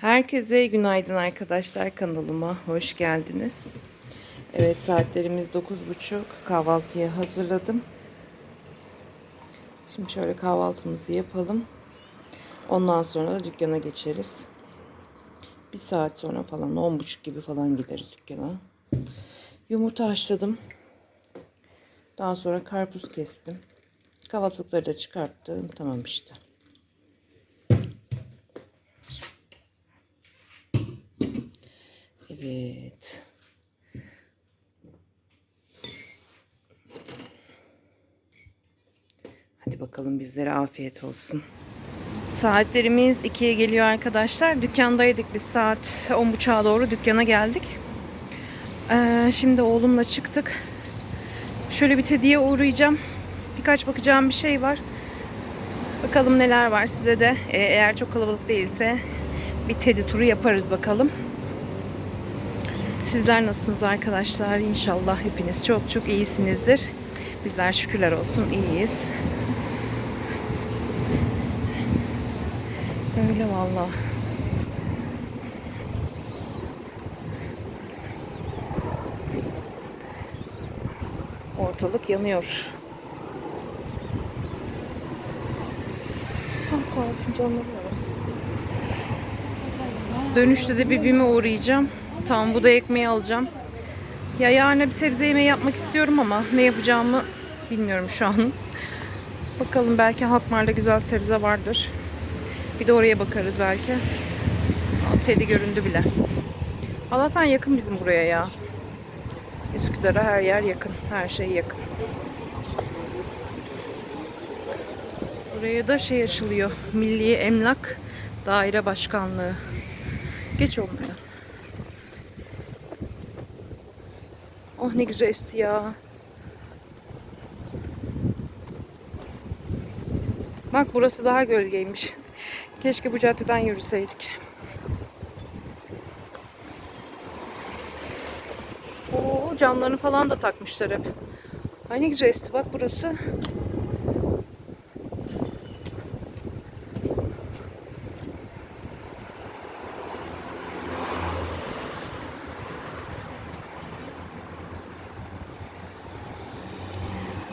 Herkese günaydın arkadaşlar kanalıma hoş geldiniz. Evet saatlerimiz 9.30 kahvaltıya hazırladım. Şimdi şöyle kahvaltımızı yapalım. Ondan sonra da dükkana geçeriz. Bir saat sonra falan 10.30 gibi falan gideriz dükkana. Yumurta haşladım. Daha sonra karpuz kestim. Kahvaltılıkları da çıkarttım. Tamam işte. Evet. Hadi bakalım bizlere afiyet olsun. Saatlerimiz 2'ye geliyor arkadaşlar. Dükkandaydık biz saat 10.30'a doğru dükkana geldik. Ee, şimdi oğlumla çıktık. Şöyle bir tediye uğrayacağım. Birkaç bakacağım bir şey var. Bakalım neler var size de. e, eğer çok kalabalık değilse bir tedi turu yaparız bakalım. Sizler nasılsınız arkadaşlar? İnşallah hepiniz çok çok iyisinizdir. Bizler şükürler olsun iyiyiz. Öyle valla. Ortalık yanıyor. Dönüşte de bir bime uğrayacağım. Tam bu da ekmeği alacağım. Ya yarın bir sebze yemeği yapmak istiyorum ama ne yapacağımı bilmiyorum şu an. Bakalım belki Halkmar'da güzel sebze vardır. Bir de oraya bakarız belki. Teddy göründü bile. Allah'tan yakın bizim buraya ya. Üsküdar'a her yer yakın. Her şey yakın. Buraya da şey açılıyor. Milli Emlak Daire Başkanlığı. Geç olmuyor. Oh ne güzel esti ya. Bak burası daha gölgeymiş. Keşke bu caddeden yürüseydik. Oo camlarını falan da takmışlar hep. Ay ne güzel esti bak burası.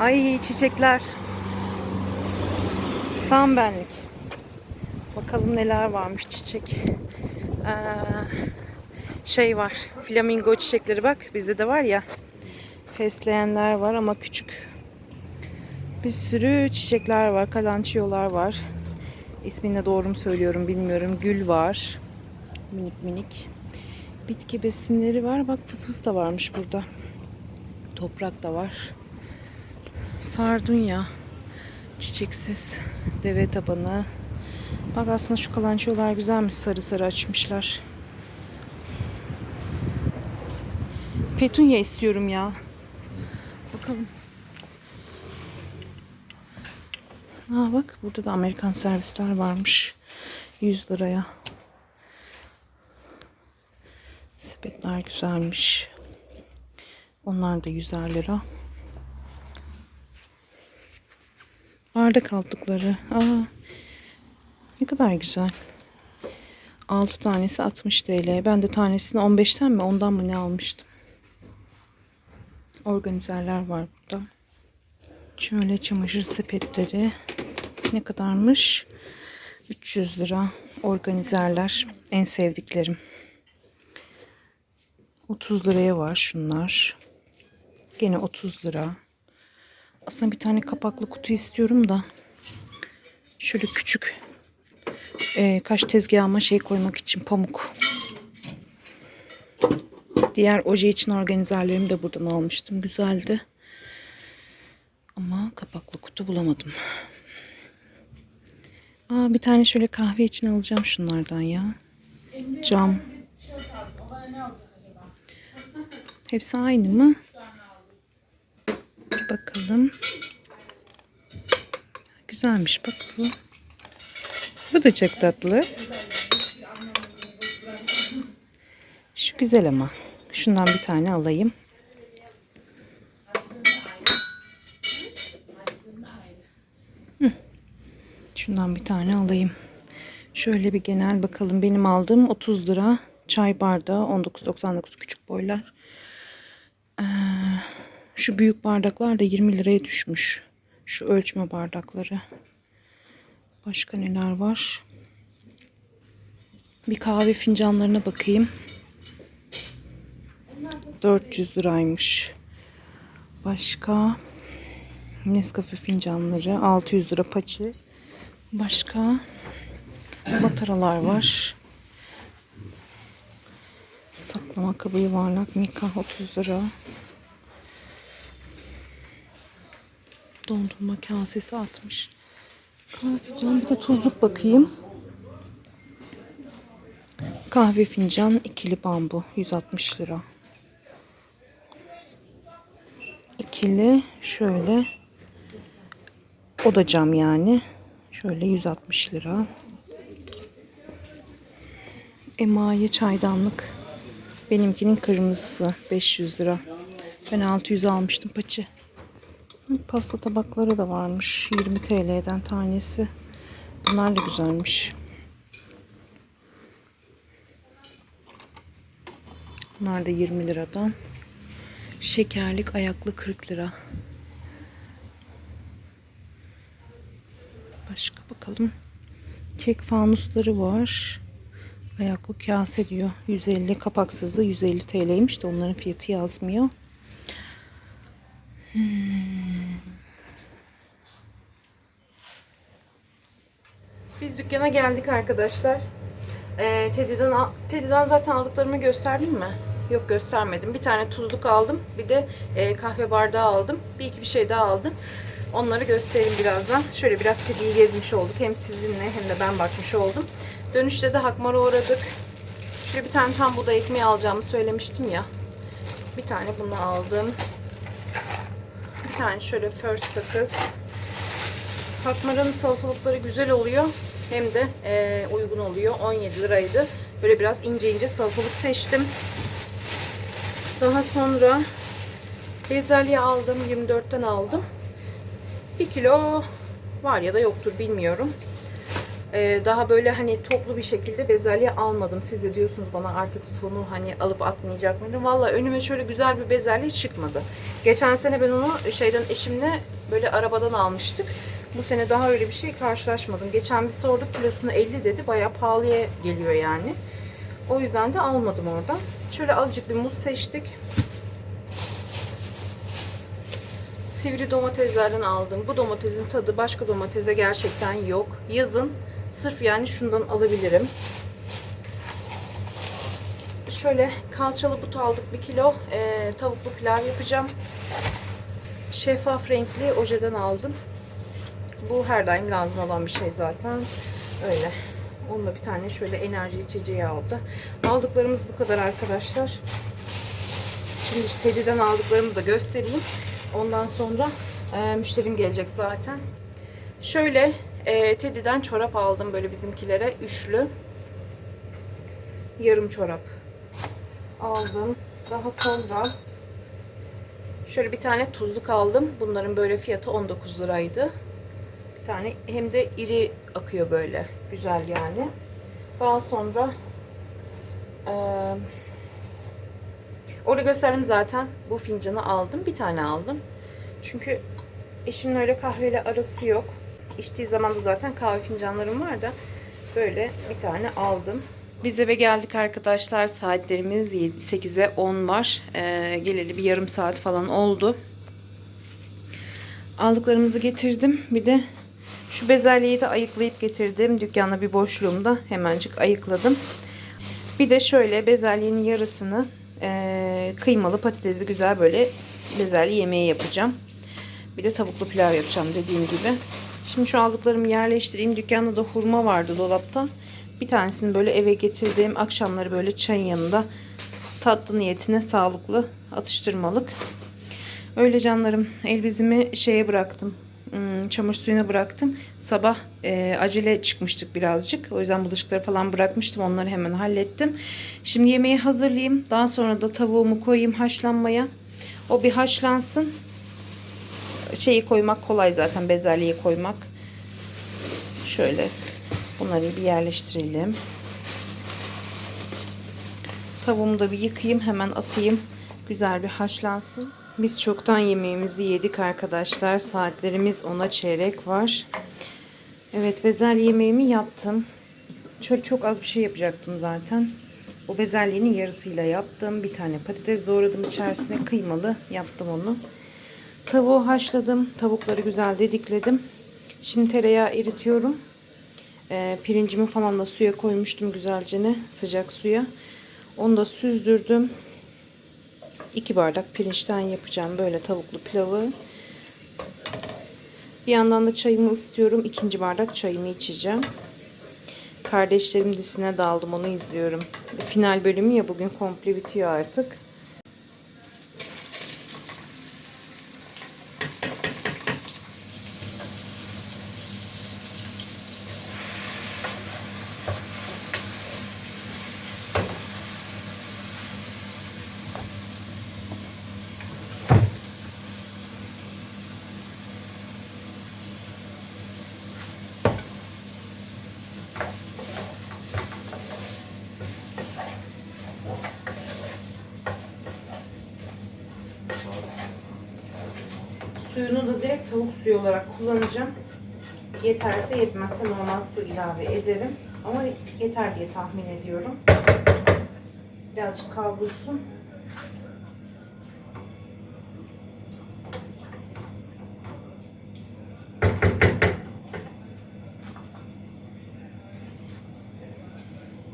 Ay çiçekler. Tam benlik. Bakalım neler varmış çiçek. Ee, şey var. Flamingo çiçekleri bak. Bizde de var ya. Fesleğenler var ama küçük. Bir sürü çiçekler var. Kalançiyolar var. İsmini doğru mu söylüyorum bilmiyorum. Gül var. Minik minik. Bitki besinleri var. Bak fıs fıs da varmış burada. Toprak da var. Sardunya. Çiçeksiz. Deve tabanı. Bak aslında şu kalançolar güzelmiş. Sarı sarı açmışlar. Petunya istiyorum ya. Bakalım. Aa bak burada da Amerikan servisler varmış. 100 liraya. Sepetler güzelmiş. Onlar da 100 lira. Bardak altlıkları. Aa, ne kadar güzel. 6 tanesi 60 TL. Ben de tanesini 15'ten mi ondan mı ne almıştım. Organizerler var burada. Şöyle çamaşır sepetleri. Ne kadarmış? 300 lira. Organizerler. En sevdiklerim. 30 liraya var şunlar. Gene 30 lira. Aslında bir tane kapaklı kutu istiyorum da. Şöyle küçük e, kaş tezgahıma şey koymak için pamuk. Diğer oje için organizerlerimi de buradan almıştım. Güzeldi. Ama kapaklı kutu bulamadım. Aa, bir tane şöyle kahve için alacağım şunlardan ya. Cam. Hepsi aynı mı? Bakalım. Güzelmiş bak bu. Bu da çok tatlı. Şu güzel ama. Şundan bir tane alayım. Şundan bir tane alayım. Şöyle bir genel bakalım. Benim aldığım 30 lira. Çay bardağı 19.99 küçük boylar. Şu büyük bardaklar da 20 liraya düşmüş. Şu ölçme bardakları. Başka neler var? Bir kahve fincanlarına bakayım. 400 liraymış. Başka Nescafe fincanları 600 lira paçı. Başka mataralar var. Saklama kabı yuvarlak Mika 30 lira. Dondurma kasesi 60. Kahve fincanı bir de tuzluk bakayım. Kahve fincan ikili bambu 160 lira. İkili şöyle o da cam yani. Şöyle 160 lira. Emaye çaydanlık. Benimkinin kırmızısı 500 lira. Ben 600 almıştım paçı. Pasta tabakları da varmış. 20 TL'den tanesi. Bunlar da güzelmiş. Bunlar da 20 liradan. Şekerlik ayaklı 40 lira. Başka bakalım. Kek fanusları var. Ayaklı kase diyor. 150 kapaksızı 150 TL'ymiş de onların fiyatı yazmıyor. Hmm. Biz dükkana geldik arkadaşlar. Ee, Teddy'den, Teddy'den zaten aldıklarımı gösterdim mi? Yok göstermedim. Bir tane tuzluk aldım. Bir de e, kahve bardağı aldım. Bir iki bir şey daha aldım. Onları göstereyim birazdan. Şöyle biraz Teddy'yi gezmiş olduk. Hem sizinle hem de ben bakmış oldum. Dönüşte de Hakmar'a uğradık. Şöyle bir tane tam buğday ekmeği alacağımı söylemiştim ya. Bir tane bunu aldım. Bir tane şöyle first sakız. Hakmar'ın salatalıkları güzel oluyor. Hem de e, uygun oluyor. 17 liraydı. Böyle biraz ince ince salatalık seçtim. Daha sonra bezelye aldım. 24'ten aldım. 1 kilo var ya da yoktur bilmiyorum. Ee, daha böyle hani toplu bir şekilde bezelye almadım. Siz de diyorsunuz bana artık sonu hani alıp atmayacak mıydım? Valla önüme şöyle güzel bir bezelye çıkmadı. Geçen sene ben onu şeyden eşimle böyle arabadan almıştık. Bu sene daha öyle bir şey karşılaşmadım. Geçen bir sorduk kilosunu 50 dedi. Bayağı pahalıya geliyor yani. O yüzden de almadım oradan. Şöyle azıcık bir muz seçtik. Sivri domateslerden aldım. Bu domatesin tadı başka domatese gerçekten yok. Yazın sırf yani şundan alabilirim. Şöyle kalçalı but aldık bir kilo. Ee, tavuklu pilav yapacağım. Şeffaf renkli ojeden aldım. Bu her daim lazım olan bir şey zaten. Öyle. Onunla bir tane şöyle enerji içeceği aldı. Aldıklarımız bu kadar arkadaşlar. Şimdi Teddy'den aldıklarımı da göstereyim. Ondan sonra e, müşterim gelecek zaten. Şöyle e, Teddy'den çorap aldım böyle bizimkilere. Üçlü. Yarım çorap aldım. Daha sonra şöyle bir tane tuzluk aldım. Bunların böyle fiyatı 19 liraydı. Tane hem de iri akıyor böyle. Güzel yani. Daha sonra eee Orada gösterdim zaten. Bu fincanı aldım. Bir tane aldım. Çünkü eşimin öyle kahveyle arası yok. İçtiği zaman da zaten kahve fincanlarım var da böyle bir tane aldım. Biz eve geldik arkadaşlar. Saatlerimiz 8'e 10 var. Ee, geleli bir yarım saat falan oldu. Aldıklarımızı getirdim. Bir de şu bezelyeyi de ayıklayıp getirdim. Dükkanda bir boşluğumda hemencik ayıkladım. Bir de şöyle bezelyenin yarısını e, kıymalı patatesli güzel böyle bezelye yemeği yapacağım. Bir de tavuklu pilav yapacağım dediğim gibi. Şimdi şu aldıklarımı yerleştireyim. Dükkanda da hurma vardı dolapta. Bir tanesini böyle eve getirdim. Akşamları böyle çayın yanında tatlı niyetine sağlıklı atıştırmalık. Öyle canlarım. El bezimi şeye bıraktım. Hmm, çamaşır suyuna bıraktım. Sabah e, acele çıkmıştık birazcık. O yüzden bulaşıkları falan bırakmıştım. Onları hemen hallettim. Şimdi yemeği hazırlayayım. Daha sonra da tavuğumu koyayım haşlanmaya. O bir haşlansın. Şeyi koymak kolay zaten. Bezelyeyi koymak. Şöyle Bunları bir yerleştirelim. Tavuğumu da bir yıkayayım hemen atayım. Güzel bir haşlansın. Biz çoktan yemeğimizi yedik arkadaşlar. Saatlerimiz ona çeyrek var. Evet bezelye yemeğimi yaptım. Şöyle çok az bir şey yapacaktım zaten. O bezelyenin yarısıyla yaptım. Bir tane patates doğradım içerisine kıymalı yaptım onu. Tavuğu haşladım. Tavukları güzel dedikledim. Şimdi tereyağı eritiyorum. Ee, pirincimi falan da suya koymuştum güzelce ne sıcak suya. Onu da süzdürdüm. 2 bardak pirinçten yapacağım böyle tavuklu pilavı. Bir yandan da çayımı ısıtıyorum. İkinci bardak çayımı içeceğim. Kardeşlerim dizisine daldım onu izliyorum. Final bölümü ya bugün komple bitiyor artık. Suyunu da direkt tavuk suyu olarak kullanacağım. Yeterse yetmezse normal su ilave ederim. Ama yeter diye tahmin ediyorum. Birazcık kavrulsun.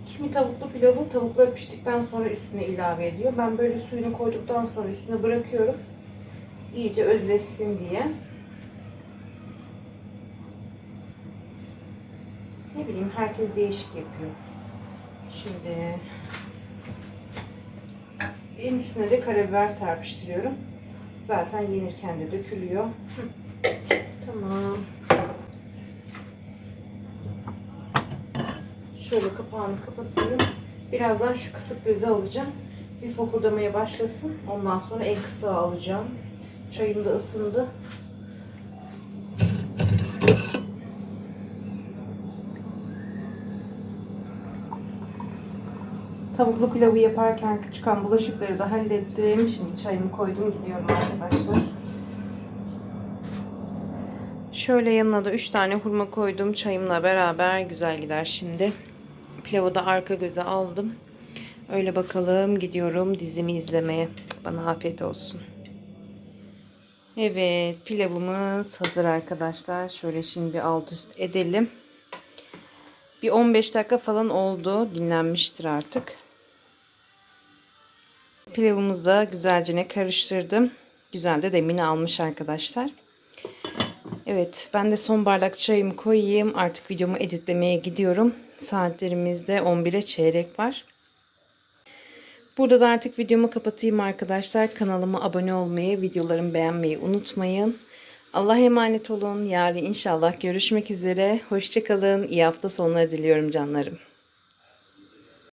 Kimi tavuklu pilavı tavuklar piştikten sonra üstüne ilave ediyor. Ben böyle suyunu koyduktan sonra üstüne bırakıyorum iyice özleşsin diye. Ne bileyim herkes değişik yapıyor. Şimdi en üstüne de karabiber serpiştiriyorum. Zaten yenirken de dökülüyor. Tamam. Şöyle kapağını kapatayım. Birazdan şu kısık göze alacağım. Bir fokurdamaya başlasın. Ondan sonra en kısa alacağım. Çayım da ısındı. Tavuklu pilavı yaparken çıkan bulaşıkları da hallettim. Şimdi çayımı koydum gidiyorum arkadaşlar. Şöyle yanına da 3 tane hurma koydum. Çayımla beraber güzel gider şimdi. Pilavı da arka göze aldım. Öyle bakalım gidiyorum dizimi izlemeye. Bana afiyet olsun. Evet pilavımız hazır arkadaşlar. Şöyle şimdi alt üst edelim. Bir 15 dakika falan oldu. Dinlenmiştir artık. Pilavımızı da güzelce ne karıştırdım. Güzel de demini almış arkadaşlar. Evet ben de son bardak çayımı koyayım. Artık videomu editlemeye gidiyorum. Saatlerimizde 11'e çeyrek var. Burada da artık videomu kapatayım arkadaşlar. Kanalıma abone olmayı, videolarımı beğenmeyi unutmayın. Allah'a emanet olun. Yarın inşallah görüşmek üzere. Hoşçakalın. İyi hafta sonları diliyorum canlarım.